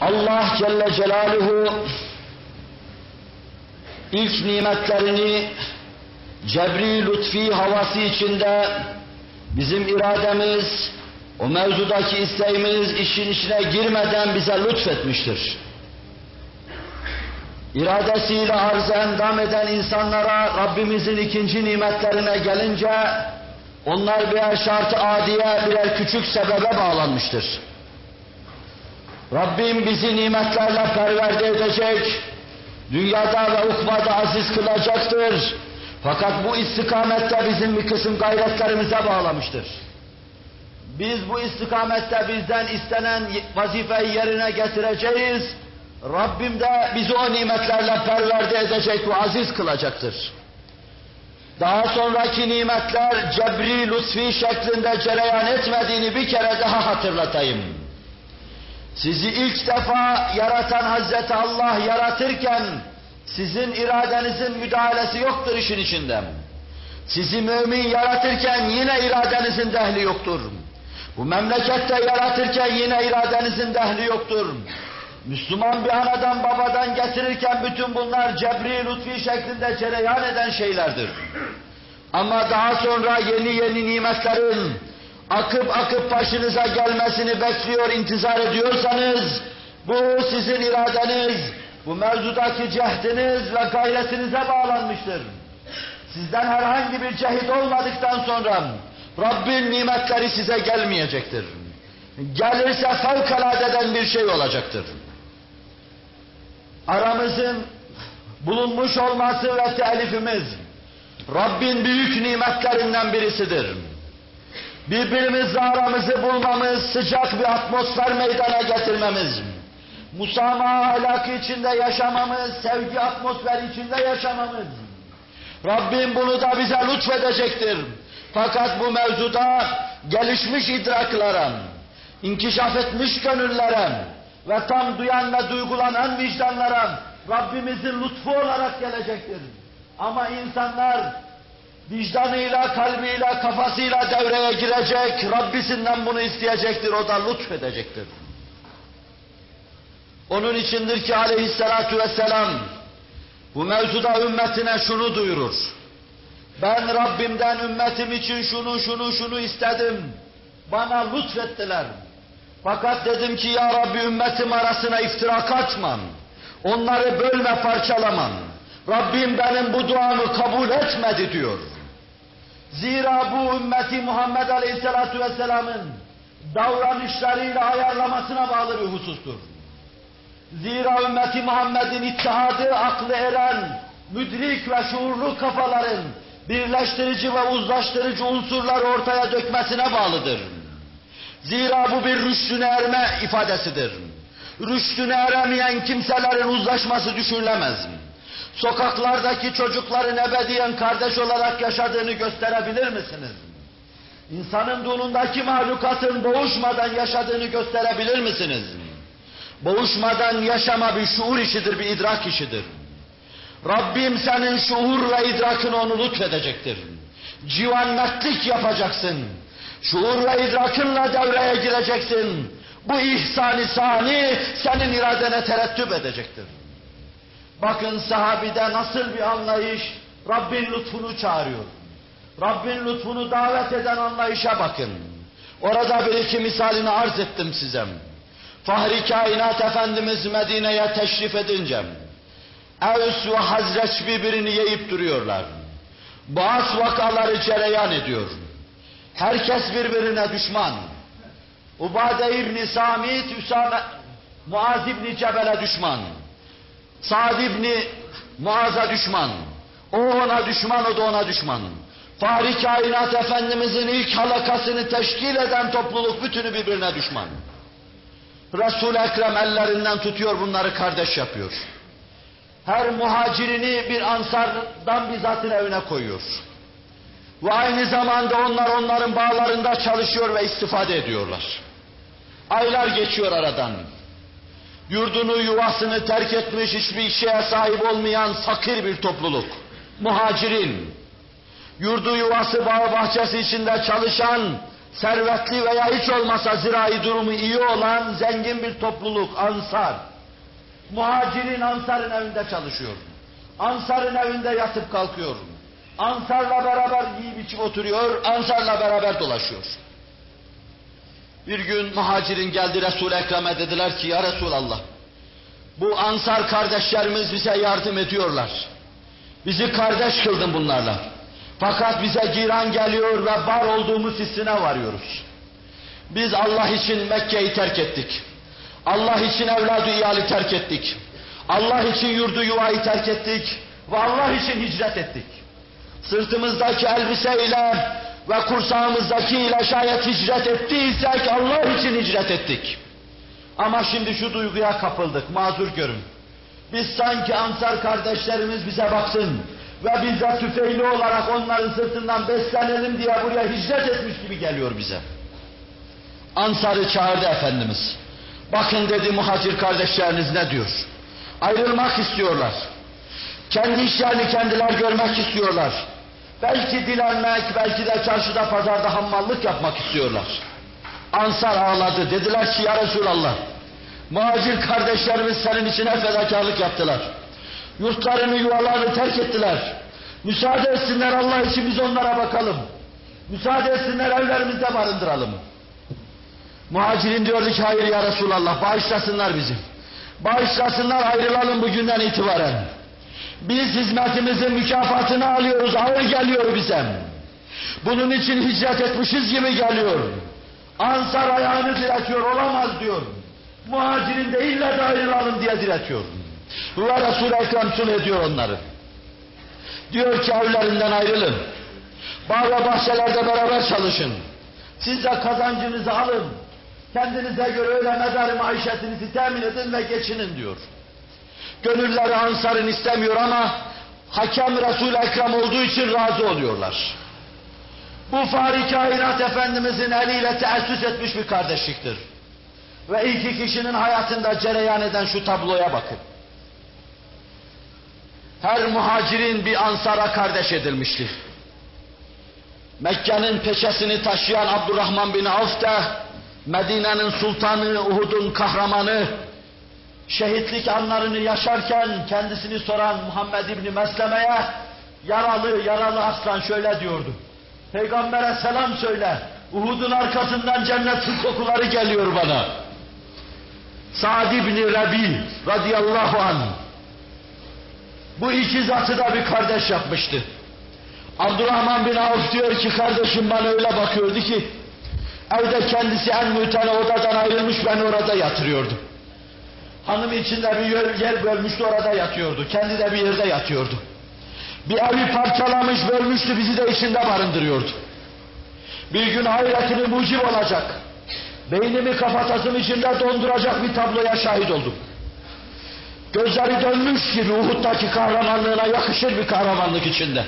Allah Celle Celaluhu ilk nimetlerini cebri lütfi havası içinde bizim irademiz, o mevzudaki isteğimiz işin içine girmeden bize lütfetmiştir. İradesiyle arz endam eden insanlara Rabbimizin ikinci nimetlerine gelince onlar birer şart-ı adiye, birer küçük sebebe bağlanmıştır. Rabbim bizi nimetlerle perverde edecek, dünyada ve ukbada aziz kılacaktır. Fakat bu istikamette bizim bir kısım gayretlerimize bağlamıştır. Biz bu istikamette bizden istenen vazifeyi yerine getireceğiz. Rabbim de bizi o nimetlerle perverde edecek ve aziz kılacaktır. Daha sonraki nimetler cebri lütfi şeklinde cereyan etmediğini bir kere daha hatırlatayım. Sizi ilk defa yaratan Hazreti Allah yaratırken sizin iradenizin müdahalesi yoktur işin içinde. Sizi mümin yaratırken yine iradenizin dehli yoktur. Bu memlekette yaratırken yine iradenizin dehli yoktur. Müslüman bir anadan babadan getirirken bütün bunlar cebri lütfi şeklinde cereyan eden şeylerdir. Ama daha sonra yeni yeni nimetlerin akıp akıp başınıza gelmesini bekliyor, intizar ediyorsanız bu sizin iradeniz, bu mevzudaki cehdiniz ve gayretinize bağlanmıştır. Sizden herhangi bir cehit olmadıktan sonra Rabbin nimetleri size gelmeyecektir. Gelirse fevkaladeden bir şey olacaktır. Aramızın bulunmuş olması ve telifimiz Rabbin büyük nimetlerinden birisidir. Birbirimizle aramızı bulmamız, sıcak bir atmosfer meydana getirmemiz, musamaha ahlakı içinde yaşamamız, sevgi atmosferi içinde yaşamamız. Rabbim bunu da bize lütfedecektir. Fakat bu mevzuda gelişmiş idraklara, inkişaf etmiş gönüllere ve tam duyan ve duygulanan vicdanlara Rabbimizin lütfu olarak gelecektir. Ama insanlar vicdanıyla, kalbiyle, kafasıyla devreye girecek, Rabbisinden bunu isteyecektir, o da lütfedecektir. Onun içindir ki aleyhissalatu vesselam bu mevzuda ümmetine şunu duyurur. Ben Rabbimden ümmetim için şunu şunu şunu istedim. Bana lütfettiler. Fakat dedim ki ya Rabbi ümmetim arasına iftirak açmam. Onları bölme parçalamam. Rabbim benim bu duamı kabul etmedi diyor. Zira bu ümmeti Muhammed Aleyhisselatü Vesselam'ın davranışlarıyla ayarlamasına bağlı bir husustur. Zira ümmeti Muhammed'in ittihadı aklı eren, müdrik ve şuurlu kafaların birleştirici ve uzlaştırıcı unsurlar ortaya dökmesine bağlıdır. Zira bu bir rüştüne erme ifadesidir. Rüştüne eremeyen kimselerin uzlaşması düşünülemez. Sokaklardaki çocukların ebediyen kardeş olarak yaşadığını gösterebilir misiniz? İnsanın donundaki mahlukatın boğuşmadan yaşadığını gösterebilir misiniz? Boğuşmadan yaşama bir şuur işidir, bir idrak işidir. Rabbim senin şuur ve idrakını onu lütfedecektir. Civan mertlik yapacaksın. Şuur idrakınla devreye gireceksin. Bu ihsan-ı sani senin iradene terettüp edecektir. Bakın sahabide nasıl bir anlayış Rabbin lütfunu çağırıyor. Rabbin lütfunu davet eden anlayışa bakın. Orada bir iki misalini arz ettim size. Fahri kainat Efendimiz Medine'ye teşrif edince Evs ve Hazreç birbirini yiyip duruyorlar. Bazı vakaları cereyan ediyor. Herkes birbirine düşman. Ubade İbni Samit, Üsame, Muaz İbni Cebel'e düşman. Sa'd İbni Muaz'a düşman. O ona düşman, o da ona düşman. Fahri kainat Efendimizin ilk halakasını teşkil eden topluluk bütünü birbirine düşman. Resul-i Ekrem ellerinden tutuyor bunları kardeş yapıyor. Her muhacirini bir ansardan bizzatın evine koyuyor. Ve aynı zamanda onlar onların bağlarında çalışıyor ve istifade ediyorlar. Aylar geçiyor aradan. Yurdunu, yuvasını terk etmiş, hiçbir şeye sahip olmayan fakir bir topluluk. Muhacirin. Yurdu, yuvası, bağı, bahçesi içinde çalışan servetli veya hiç olmasa zirai durumu iyi olan zengin bir topluluk, ansar. Muhacirin ansarın evinde çalışıyor. Ansarın evinde yatıp kalkıyor. Ansarla beraber yiyip içip oturuyor, ansarla beraber dolaşıyor. Bir gün muhacirin geldi Resul-i Ekrem'e dediler ki ya Resulallah bu ansar kardeşlerimiz bize yardım ediyorlar. Bizi kardeş kıldın bunlarla. Fakat bize giran geliyor ve var olduğumuz hissine varıyoruz. Biz Allah için Mekke'yi terk ettik. Allah için evladı iyali terk ettik. Allah için yurdu yuvayı terk ettik. Ve Allah için hicret ettik. Sırtımızdaki elbiseyle ve kursağımızdaki ile şayet hicret ettiysek Allah için hicret ettik. Ama şimdi şu duyguya kapıldık, mazur görün. Biz sanki Ansar kardeşlerimiz bize baksın ve biz de tüfeğli olarak onların sırtından beslenelim diye buraya hicret etmiş gibi geliyor bize. Ansar'ı çağırdı Efendimiz. Bakın dedi muhacir kardeşleriniz ne diyor? Ayrılmak istiyorlar. Kendi işlerini kendiler görmek istiyorlar. Belki dilenmek, belki de çarşıda pazarda hammallık yapmak istiyorlar. Ansar ağladı. Dediler ki ya Resulallah, muhacir kardeşlerimiz senin için fedakarlık yaptılar. Yurtlarını, yuvalarını terk ettiler. Müsaade etsinler Allah için biz onlara bakalım. Müsaade etsinler evlerimizde barındıralım. Muhacirin diyordu ki hayır ya Resulallah bağışlasınlar bizi. Bağışlasınlar ayrılalım bugünden itibaren. Biz hizmetimizin mükafatını alıyoruz, ağır geliyor bize. Bunun için hicret etmişiz gibi geliyor. Ansar ayağını diretiyor, olamaz diyor. Muhacirin de illa da ayrılalım diye diretiyor. Ve Resul-i Ekrem sulh ediyor onları. Diyor ki evlerinden ayrılın. Bağ ve bahçelerde beraber çalışın. Siz de kazancınızı alın. Kendinize göre öyle mezar maişetinizi temin edin ve geçinin diyor. Gönülleri Ansar'ın istemiyor ama hakem Resul-i Ekrem olduğu için razı oluyorlar. Bu Fahri Kainat Efendimizin eliyle teessüs etmiş bir kardeşliktir. Ve iki kişinin hayatında cereyan eden şu tabloya bakın. Her muhacirin bir ansara kardeş edilmişti. Mekke'nin peçesini taşıyan Abdurrahman bin Avf da Medine'nin sultanı, Uhud'un kahramanı, şehitlik anlarını yaşarken kendisini soran Muhammed İbni Mesleme'ye yaralı, yaralı aslan şöyle diyordu. Peygamber'e selam söyle. Uhud'un arkasından cennetin kokuları geliyor bana. Sa'd İbni Rebi radıyallahu anh. Bu iki zatı da bir kardeş yapmıştı. Abdurrahman bin Avf diyor ki kardeşim bana öyle bakıyordu ki evde kendisi en mütene odadan ayrılmış ben orada yatırıyordum. Hanım içinde bir yer, yer bölmüştü orada yatıyordu. Kendi de bir yerde yatıyordu. Bir evi parçalamış bölmüştü bizi de içinde barındırıyordu. Bir gün hayretini mucib olacak. Beynimi kafatasım içinde donduracak bir tabloya şahit oldum. Gözleri dönmüş gibi Uhud'daki kahramanlığına yakışır bir kahramanlık içinde.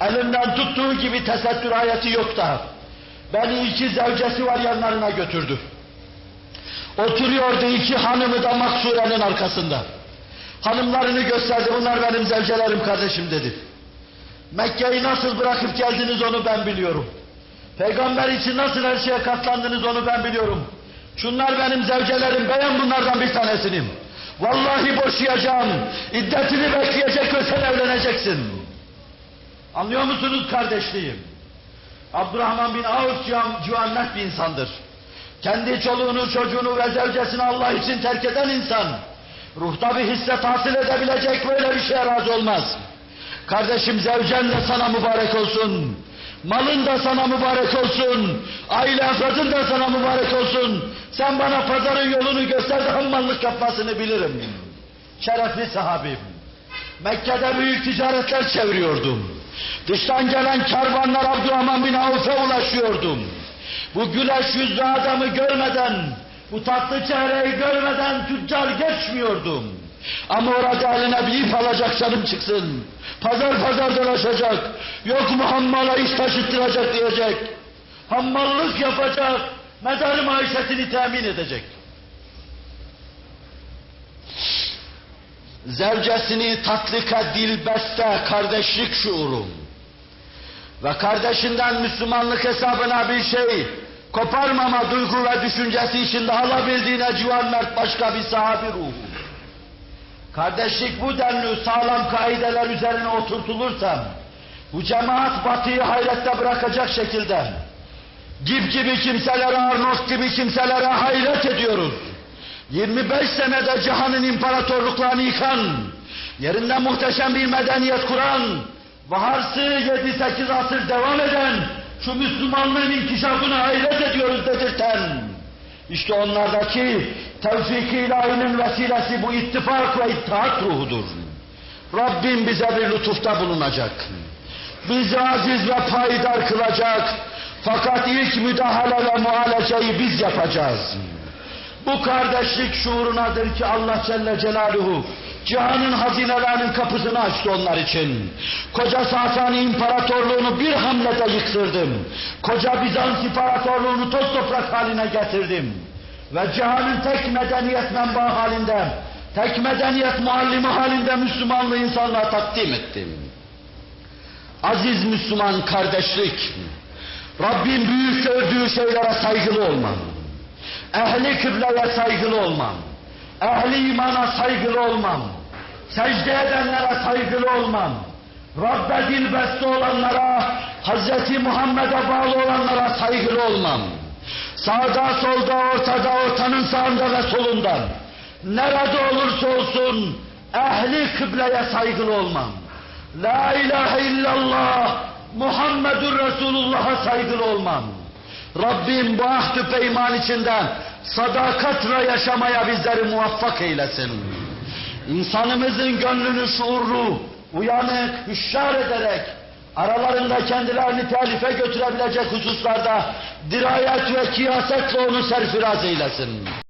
Elimden tuttuğu gibi tesettür ayeti yok daha. Beni iki zevcesi var yanlarına götürdü. Oturuyordu iki hanımı da maksurenin arkasında. Hanımlarını gösterdi, bunlar benim zevcelerim kardeşim dedi. Mekke'yi nasıl bırakıp geldiniz onu ben biliyorum. Peygamber için nasıl her şeye katlandınız onu ben biliyorum. Şunlar benim zevcelerim, ben bunlardan bir tanesinim. Vallahi boşayacağım, iddetini bekleyecek ve sen evleneceksin. Anlıyor musunuz kardeşliğim? Abdurrahman bin Avf cuannet bir insandır. Kendi çoluğunu, çocuğunu ve zevcesini Allah için terk eden insan, ruhta bir hisse tahsil edebilecek böyle bir şeye razı olmaz. Kardeşim zevcen de sana mübarek olsun, malın da sana mübarek olsun, aile efradın da sana mübarek olsun. Sen bana pazarın yolunu göster de hammallık yapmasını bilirim. Şerefli sahabim. Mekke'de büyük ticaretler çeviriyordum. Dıştan gelen kervanlar Abdurrahman bin Avf'e ulaşıyordum. Bu güleş yüzlü adamı görmeden, bu tatlı çehreyi görmeden tüccar geçmiyordum. Ama orada eline bir ip alacak canım çıksın. Pazar pazar dolaşacak. Yok mu hammala iş taşıttıracak diyecek. Hammallık yapacak. Mezar maişetini temin edecek. Zevcesini tatlika dilbeste kardeşlik şuurum ve kardeşinden Müslümanlık hesabına bir şey koparmama duygu ve düşüncesi içinde alabildiğine civan mert başka bir sahabi ruhu. Kardeşlik bu denli sağlam kaideler üzerine oturtulursa, bu cemaat batıyı hayrette bırakacak şekilde, Gip gibi kimselere, Arnavut gibi kimselere hayret ediyoruz. 25 senede cihanın imparatorluklarını yıkan, yerinde muhteşem bir medeniyet kuran, vaharsı 7-8 asır devam eden, şu Müslümanlığın inkişafına hayret ediyoruz dedirten, işte onlardaki tevfik-i ilahinin vesilesi bu ittifak ve ittihat ruhudur. Rabbim bize bir lütufta bulunacak. Bizi aziz ve payidar kılacak. Fakat ilk müdahale ve muhaleceyi biz yapacağız. Bu kardeşlik şuurunadır ki Allah Celle Celaluhu cihanın hazinelerinin kapısını açtı onlar için. Koca Sasani İmparatorluğunu bir hamlede yıktırdım. Koca Bizans İmparatorluğunu toz toprak haline getirdim. Ve cihanın tek medeniyet menbaı halinde, tek medeniyet muallimi halinde Müslümanlığı insanlığa takdim ettim. Aziz Müslüman kardeşlik, Rabbim büyük gördüğü şeylere saygılı olmam. Ehli kıbleye saygılı olmam. Ehli imana saygılı olmam. Secde edenlere saygılı olmam. Rabbe dilbeste olanlara, Hz. Muhammed'e bağlı olanlara saygılı olmam. Sağda, solda, ortada, ortanın sağında ve solundan. Nerede olursa olsun ehli kıbleye saygılı olmam. La ilahe illallah Muhammedur Resulullah'a saygılı olmam. Rabbim bu ahdü peyman içinden sadakatle yaşamaya bizleri muvaffak eylesin. İnsanımızın gönlünü şuurlu, uyanık, hüşşar ederek aralarında kendilerini telife götürebilecek hususlarda dirayet ve kiyasetle onu serfiraz eylesin.